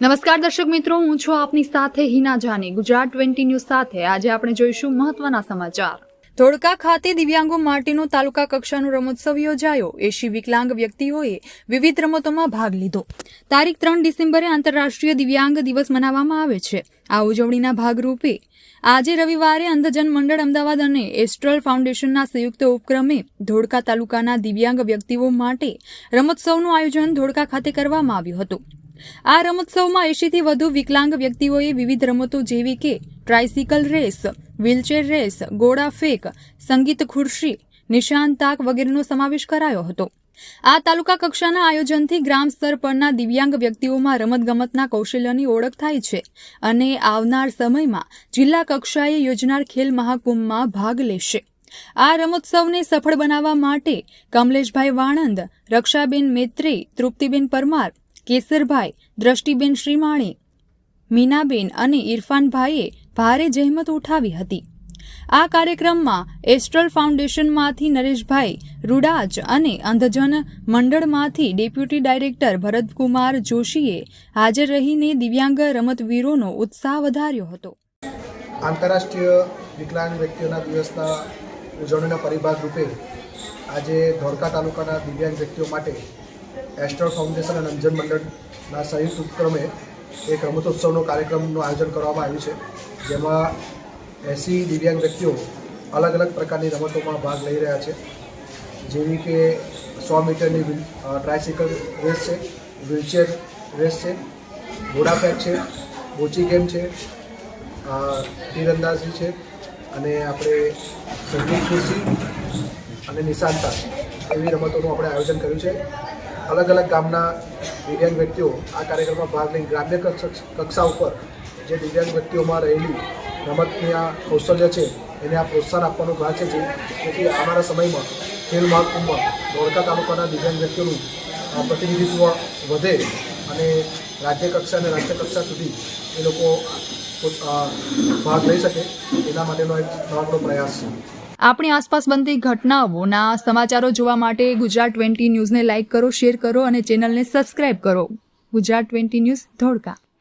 નમસ્કાર દર્શક મિત્રો, હું છું આપની સાથે હિના જાની. ગુજરાત ટ્વેન્ટી ન્યૂઝ સાથે આજે આપણે જોઈશું મહત્વના સમાચાર. ધોળકા ખાતે દિવ્યાંગો માટેનો તાલુકા કક્ષાનો રમોત્સવ યોજાયો. એશી વિકલાંગ વ્યક્તિઓએ વિવિધ રમતોમાં ભાગ લીધો. તારીખ ત્રણ ડિસેમ્બરે આંતરરાષ્ટ્રીય દિવ્યાંગ દિવસ મનાવવામાં આવે છે. આ ઉજવણીના ભાગરૂપે આજે રવિવારે અંધજન મંડળ અમદાવાદ અને એસ્ટ્રલ ફાઉન્ડેશનના સંયુક્ત ઉપક્રમે ધોળકા તાલુકાના દિવ્યાંગ વ્યક્તિઓ માટે રમોત્સવનું આયોજન ધોળકા ખાતે કરવામાં આવ્યું હતું. આ રમોત્સવમાં એંશીથી વધુ વિકલાંગ વ્યક્તિઓએ વિવિધ રમતો જેવી કે ટ્રાયસિકલ રેસ, વ્હીલચેર રેસ, ગોળા ફેંક, સંગીત ખુરશી, નિશાન તાક વગેરેનો સમાવેશ કરાયો હતો. આ તાલુકા કક્ષાના આયોજનથી ગ્રામ સ્તર પરના દિવ્યાંગ વ્યક્તિઓમાં રમતગમતના કૌશલ્યની ઓળખ થાય છે અને આવનાર સમયમાં જિલ્લા કક્ષાએ યોજનાર ખેલ મહાકુંભમાં ભાગ લેશે. આ રમોત્સવને સફળ બનાવવા માટે કમલેશભાઈ વાણંદ, રક્ષાબેન મેત્રે, તૃપ્તિબેન પરમાર કેસરભાઈ, દ્રષ્ટિબેન શ્રીમાણી, મીનાબેન અને ઇરફાનભાઈએ ભારે જહેમત ઉઠાવી હતી. આ કાર્યક્રમમાં એસ્ટ્રલ ફાઉન્ડેશનમાંથી નરેશભાઈ, રૂડાજ અને અંધજન મંડળમાંથી ડેપ્યુટી ડાયરેક્ટર ભરતકુમાર જોશીએ હાજર રહીને દિવ્યાંગ રમતવીરોનો ઉત્સાહ વધાર્યો હતો. આંતરરાષ્ટ્રીય વિકલાંગ વ્યક્તિઓના દિવસના ઉજવણીના પરિભાગ રૂપે આજે ધોળકા તાલુકાના દિવ્યાંગ વ્યક્તિઓ માટે એસ્ટ્રલ ફાઉન્ડેશન અને અંજન મંડળના સંયુક્ત ઉપક્રમે એક રમતોત્સવનો કાર્યક્રમનું આયોજન કરવામાં આવ્યું છે. જેમાં એંસી દિવ્યાંગ વ્યક્તિઓ અલગ અલગ પ્રકારની રમતોમાં ભાગ લઈ રહ્યા છે. જેવી કે સો મીટરની ટ્રાયસિકલ રેસ છે, વ્હીલચેર રેસ છે ઘોડાફેંક છે, બોચી ગેમ છે તીરંદાજી છે અને આપણે સંગીત ખુરશી અને નિશાનતા એવી રમતોનું આપણે આયોજન કર્યું છે. અલગ અલગ ગામના દિવ્યાંગ વ્યક્તિઓ આ કાર્યક્રમમાં ભાગ લઈ ગ્રામ્ય કક્ષ- ઉપર જે દિવ્યાંગ વ્યક્તિઓમાં રહેલી રમતની આ કૌશલ્ય છે, એને આ પ્રોત્સાહન આપવાનો ભાગ છે જેથી અમારા સમયમાં ખેલ મહાકુંભમાં ધોળકા તાલુકાના દિવ્યાંગ વ્યક્તિઓનું પ્રતિનિધિત્વ વધે અને રાજ્ય કક્ષા અને રાષ્ટ્ર કક્ષા સુધી એ લોકો ભાગ લઈ શકે. એના માટેનો એક નવાગડો પ્રયાસ છે. આપણી આસપાસ બનતી ઘટનાઓના સમાચારો જોવા માટે ગુજરાત ટ્વેન્ટી ન્યૂઝને લાઇક કરો, શેર કરો અને ચેનલને સબસ્ક્રાઇબ કરો. Gujarat twenty news Dholka.